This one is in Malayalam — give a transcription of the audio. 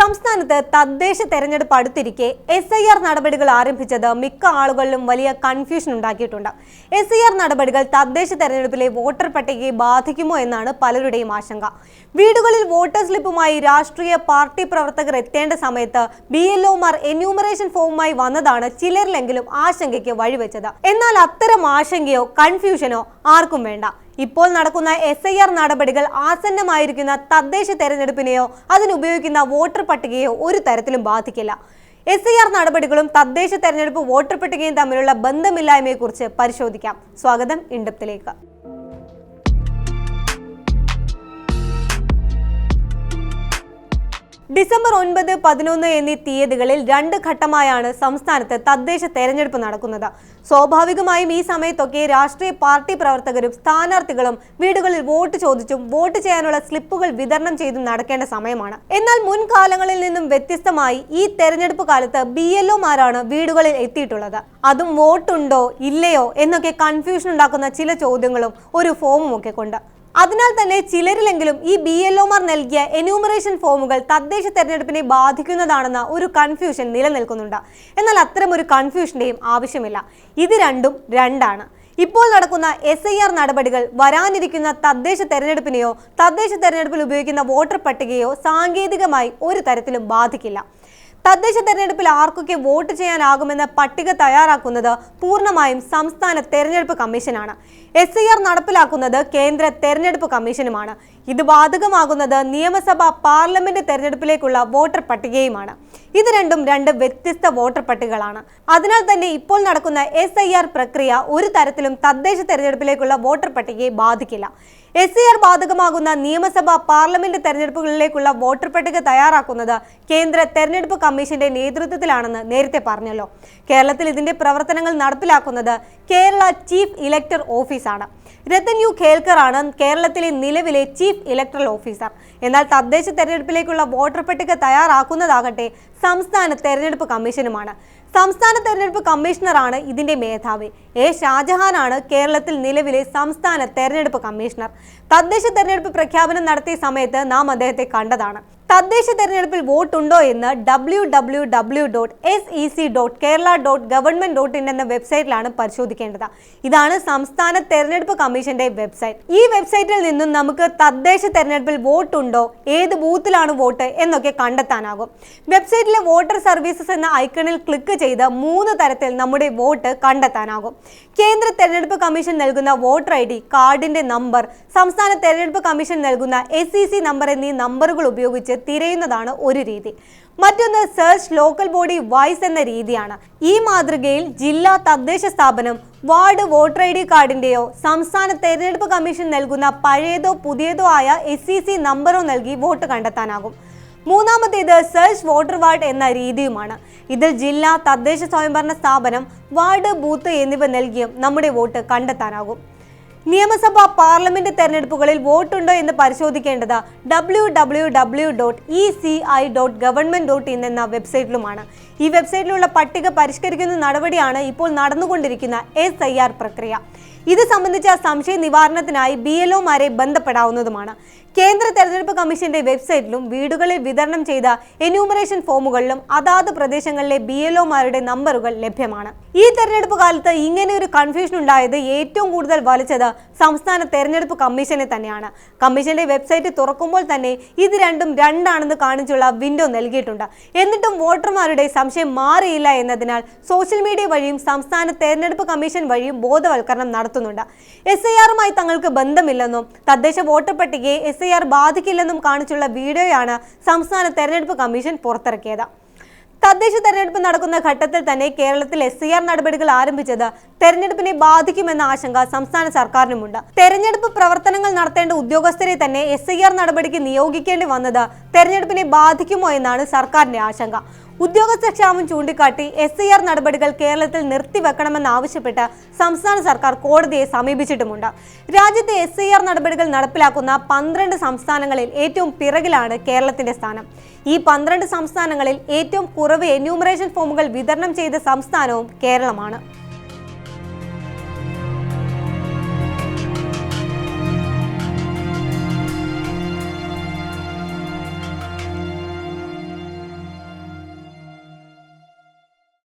സംസ്ഥാനത്ത് തദ്ദേശ തെരഞ്ഞെടുപ്പ് അടുത്തിരിക്കെ എസ് ഐ ആർ നടപടികൾ ആരംഭിച്ചത് മിക്ക ആളുകളിലും വലിയ കൺഫ്യൂഷൻ ഉണ്ടാക്കിയിട്ടുണ്ട്. എസ് ഐ ആർ നടപടികൾ തദ്ദേശ തെരഞ്ഞെടുപ്പിലെ വോട്ടർ പട്ടികയെ ബാധിക്കുമോ എന്നാണ് പലരുടെയും ആശങ്ക. വീടുകളിൽ വോട്ടർ സ്ലിപ്പുമായി രാഷ്ട്രീയ പാർട്ടി പ്രവർത്തകർ എത്തേണ്ട സമയത്ത് ബി എൽ ഒമാർ എന്യൂമറേഷൻ ഫോമുമായി വന്നതാണ് ചിലരിലെങ്കിലും ആശങ്കയ്ക്ക് വഴിവെച്ചത്. എന്നാൽ അത്തരം ആശങ്കയോ കൺഫ്യൂഷനോ ആർക്കും വേണ്ട. ഇപ്പോൾ നടക്കുന്ന എസ് ഐ ആർ നടപടികൾ ആസന്നമായിരിക്കുന്ന തദ്ദേശ തെരഞ്ഞെടുപ്പിനെയോ അതിനുപയോഗിക്കുന്ന വോട്ടർ പട്ടികയോ ഒരു തരത്തിലും ബാധിക്കില്ല. എസ് ഐ ആർ നടപടികളും തദ്ദേശ തെരഞ്ഞെടുപ്പ് വോട്ടർ പട്ടികയും തമ്മിലുള്ള ബന്ധമില്ലായ്മയെക്കുറിച്ച് പരിശോധിക്കാം. സ്വാഗതം ഇണ്ടത്തിലേക്ക് ഡിസംബർ ഒൻപത് പതിനൊന്ന് എന്നീ തീയതികളിൽ രണ്ട് ഘട്ടമായാണ് സംസ്ഥാനത്ത് തദ്ദേശ തെരഞ്ഞെടുപ്പ് നടക്കുന്നത്. സ്വാഭാവികമായും ഈ സമയത്തൊക്കെ രാഷ്ട്രീയ പാർട്ടി പ്രവർത്തകരും സ്ഥാനാർത്ഥികളും വീടുകളിൽ വോട്ട് ചോദിച്ചും വോട്ട് ചെയ്യാനുള്ള സ്ലിപ്പുകൾ വിതരണം ചെയ്തും നടക്കേണ്ട സമയമാണ്. എന്നാൽ മുൻകാലങ്ങളിൽ നിന്നും വ്യത്യസ്തമായി ഈ തെരഞ്ഞെടുപ്പ് കാലത്ത് ബി എൽ ഒമാരാണ് വീടുകളിൽ എത്തിയിട്ടുള്ളത്. അതും വോട്ടുണ്ടോ ഇല്ലയോ എന്നൊക്കെ കൺഫ്യൂഷൻ ഉണ്ടാക്കുന്ന ചില ചോദ്യങ്ങളും ഒരു ഫോമും ഒക്കെ കൊണ്ട്. അതിനാൽ തന്നെ ചിലരിലെങ്കിലും ഈ ബി എൽ ഒമാർ നൽകിയ എന്യൂമറേഷൻ ഫോമുകൾ തദ്ദേശ തെരഞ്ഞെടുപ്പിനെ ബാധിക്കുന്നതാണെന്ന ഒരു കൺഫ്യൂഷൻ നിലനിൽക്കുന്നുണ്ട്. എന്നാൽ അത്തരം ഒരു കൺഫ്യൂഷന്റെയും ആവശ്യമില്ല. ഇത് രണ്ടും രണ്ടാണ്. ഇപ്പോൾ നടക്കുന്ന എസ് ഐ ആർ നടപടികൾ വരാനിരിക്കുന്ന തദ്ദേശ തെരഞ്ഞെടുപ്പിനെയോ തദ്ദേശ തെരഞ്ഞെടുപ്പിൽ ഉപയോഗിക്കുന്ന വോട്ടർ പട്ടികയോ സാങ്കേതികമായി ഒരു തരത്തിലും ബാധിക്കില്ല. തദ്ദേശ തെരഞ്ഞെടുപ്പിൽ ആർക്കൊക്കെ വോട്ട് ചെയ്യാനാകുമെന്ന പട്ടിക തയ്യാറാക്കുന്നത് പൂർണമായും സംസ്ഥാന തെരഞ്ഞെടുപ്പ് കമ്മീഷനാണ്. എസ് ആർ നടപ്പിലാക്കുന്നത് കേന്ദ്ര തെരഞ്ഞെടുപ്പ് കമ്മീഷനുമാണ്. ഇത് ബാധകമാകുന്നത് നിയമസഭ പാർലമെന്റ് തെരഞ്ഞെടുപ്പിലേക്കുള്ള വോട്ടർ പട്ടികയുമാണ്. ഇത് രണ്ടും രണ്ട് വ്യത്യസ്ത വോട്ടർ പട്ടികകളാണ്. അതിനാൽ തന്നെ ഇപ്പോൾ നടക്കുന്ന എസ് ഐ ആർ പ്രക്രിയ ഒരു തരത്തിലും തദ്ദേശ തെരഞ്ഞെടുപ്പിലേക്കുള്ള വോട്ടർ പട്ടികയെ ബാധിക്കില്ല. എസ് ഐ ആർ ബാധകമാകുന്ന നിയമസഭാ പാർലമെന്റ് തെരഞ്ഞെടുപ്പുകളിലേക്കുള്ള വോട്ടർ പട്ടിക തയ്യാറാക്കുന്നത് കേന്ദ്ര തെരഞ്ഞെടുപ്പ് കമ്മീഷന്റെ നേതൃത്വത്തിലാണെന്ന് നേരത്തെ പറഞ്ഞല്ലോ. കേരളത്തിൽ ഇതിന്റെ പ്രവർത്തനങ്ങൾ നടപ്പിലാക്കുന്നത് കേരള ചീഫ് ഇലക്ടർ ഓഫീസാണ്. രത്തൻ യു ഖേൽക്കർ ആണ് കേരളത്തിലെ നിലവിലെ ചീഫ് ഇലക്ടറൽ ഓഫീസർ. എന്നാൽ തദ്ദേശ തെരഞ്ഞെടുപ്പിലേക്കുള്ള വോട്ടർ പട്ടിക തയ്യാറാക്കുന്നതാകട്ടെ സംസ്ഥാന തെരഞ്ഞെടുപ്പ് കമ്മീഷനുമാണ്. സംസ്ഥാന തെരഞ്ഞെടുപ്പ് കമ്മീഷണറാണ് ഇതിന്റെ മേധാവി. എ. ഷാജഹാനാണ് കേരളത്തിൽ നിലവിലെ സംസ്ഥാന തെരഞ്ഞെടുപ്പ് കമ്മീഷണർ. തദ്ദേശ തെരഞ്ഞെടുപ്പ് പ്രഖ്യാപനം നടത്തിയ സമയത്ത് നാം അദ്ദേഹത്തെ കണ്ടതാണ്. തദ്ദേശ തെരഞ്ഞെടുപ്പിൽ വോട്ടുണ്ടോ എന്ന് W W W dot S E C dot Kerala dot government dot in എന്ന വെബ്സൈറ്റിലാണ് പരിശോധിക്കേണ്ടത്. ഇതാണ് സംസ്ഥാന തെരഞ്ഞെടുപ്പ് കമ്മീഷന്റെ വെബ്സൈറ്റ്. ഈ വെബ്സൈറ്റിൽ നിന്നും നമുക്ക് തദ്ദേശ തെരഞ്ഞെടുപ്പിൽ വോട്ടുണ്ടോ ഏത് ബൂത്തിലാണ് വോട്ട് എന്നൊക്കെ കണ്ടെത്താനാകും. വെബ്സൈറ്റിലെ വോട്ടർ സർവീസസ് എന്ന ഐക്കണിൽ ക്ലിക്ക് ചെയ്ത് മൂന്ന് തരത്തിൽ നമ്മുടെ വോട്ട് കണ്ടെത്താനാകും. കേന്ദ്ര തെരഞ്ഞെടുപ്പ് കമ്മീഷൻ നൽകുന്ന വോട്ടർ ഐ ഡി കാർഡിന്റെ നമ്പർ സംസ്ഥാന തെരഞ്ഞെടുപ്പ് കമ്മീഷൻ നൽകുന്ന എസ് സി നമ്പർ എന്നീ നമ്പറുകൾ ഉപയോഗിച്ച് തിരയുന്നതാണ് ഒരു രീതി. മറ്റൊന്ന് സെർച്ച് ലോക്കൽ ബോഡി വൈസ് എന്ന രീതിയാണ്. ഈ മാതൃകയിൽ ജില്ലാ തദ്ദേശ സ്ഥാപനം വാർഡ് വോട്ടർ ഐ ഡി കാർഡിന്റെയോ സംസ്ഥാന തെരഞ്ഞെടുപ്പ് കമ്മീഷൻ നൽകുന്ന പഴയതോ പുതിയതോ ആയ എസ് സി സി നമ്പറോ നൽകി വോട്ട് കണ്ടെത്താനാകും. മൂന്നാമത്തേത് സെർച്ച് വോട്ടർ വാർഡ് എന്ന രീതിയുമാണ്. ഇതിൽ ജില്ലാ തദ്ദേശ സ്വയംഭരണ സ്ഥാപനം വാർഡ് ബൂത്ത് എന്നിവ നൽകിയും നമ്മുടെ വോട്ട് കണ്ടെത്താനാകും. നിയമസഭാ പാർലമെന്റ് തെരഞ്ഞെടുപ്പുകളിൽ വോട്ടുണ്ടോ എന്ന് പരിശോധിക്കേണ്ടത് W W W dot E C I dot government dot in എന്ന വെബ്സൈറ്റിലുമാണ്. ഈ വെബ്സൈറ്റിലുള്ള പട്ടിക പരിഷ്കരിക്കുന്ന നടപടിയാണ് ഇപ്പോൾ നടന്നുകൊണ്ടിരിക്കുന്ന എസ് ഐ ആർ പ്രക്രിയ. ഇത് സംബന്ധിച്ച സംശയ നിവാരണത്തിനായി ബി എൽ ഒമാരെ ബന്ധപ്പെടാവുന്നതുമാണ്. കേന്ദ്ര തെരഞ്ഞെടുപ്പ് കമ്മീഷന്റെ വെബ്സൈറ്റിലും വീടുകളിൽ വിതരണം ചെയ്ത എന്യൂമറേഷൻ ഫോമുകളിലും അതാത് പ്രദേശങ്ങളിലെ ബി എൽ ഒമാരുടെ നമ്പറുകൾ ലഭ്യമാണ്. ഈ തെരഞ്ഞെടുപ്പ് കാലത്ത് ഇങ്ങനെ ഒരു കൺഫ്യൂഷൻ ഉണ്ടായത് ഏറ്റവും കൂടുതൽ വലിച്ചത് സംസ്ഥാന തെരഞ്ഞെടുപ്പ് കമ്മീഷനെ തന്നെയാണ്. കമ്മീഷന്റെ വെബ്സൈറ്റ് തുറക്കുമ്പോൾ തന്നെ ഇത് രണ്ടും രണ്ടാണെന്ന് കാണിച്ചുള്ള വിൻഡോ നൽകിയിട്ടുണ്ട്. എന്നിട്ടും വോട്ടർമാരുടെ സംശയം മാറിയില്ല എന്നതിനാൽ സോഷ്യൽ മീഡിയ വഴിയും സംസ്ഥാന തെരഞ്ഞെടുപ്പ് കമ്മീഷൻ വഴിയും ബോധവൽക്കരണം നടത്തുന്നുണ്ട്. എസ് ഐ ആറുമായി തങ്ങൾക്ക് ബന്ധമില്ലെന്നും തദ്ദേശ വോട്ടർ പട്ടികയെ എസ് ഐ ആർ ബാധിക്കില്ലെന്നും കാണിച്ചുള്ള വീഡിയോയാണ് സംസ്ഥാന തെരഞ്ഞെടുപ്പ് കമ്മീഷൻ പുറത്തിറക്കിയത്. തദ്ദേശ തെരഞ്ഞെടുപ്പ് നടക്കുന്ന ഘട്ടത്തിൽ തന്നെ കേരളത്തിൽ എസ് ഐ ആർ നടപടികൾ ആരംഭിച്ചത് തെരഞ്ഞെടുപ്പിനെ ബാധിക്കുമെന്ന ആശങ്ക സംസ്ഥാന സർക്കാരിനുമുണ്ട്. തെരഞ്ഞെടുപ്പ് പ്രവർത്തനങ്ങൾ നടത്തേണ്ട ഉദ്യോഗസ്ഥരെ തന്നെ എസ് നടപടിക്ക് നിയോഗിക്കേണ്ടി വന്നത് തെരഞ്ഞെടുപ്പിനെ ബാധിക്കുമോ എന്നാണ് സർക്കാരിന്റെ ആശങ്ക. ഉദ്യോഗസ്ഥ ക്ഷാമം ചൂണ്ടിക്കാട്ടി എസ് ഐ ആർ നടപടികൾ കേരളത്തിൽ നിർത്തിവെക്കണമെന്നാവശ്യപ്പെട്ട് സംസ്ഥാന സർക്കാർ കോടതിയെ സമീപിച്ചിട്ടുമുണ്ട്. രാജ്യത്തെ എസ് ഐ ആർ നടപടികൾ നടപ്പിലാക്കുന്ന പന്ത്രണ്ട് സംസ്ഥാനങ്ങളിൽ ഏറ്റവും പിറകിലാണ് കേരളത്തിന്റെ സ്ഥാനം. ഈ പന്ത്രണ്ട് സംസ്ഥാനങ്ങളിൽ ഏറ്റവും കുറവ് എന്യൂമറേഷൻ ഫോമുകൾ വിതരണം ചെയ്ത സംസ്ഥാനവും കേരളമാണ്.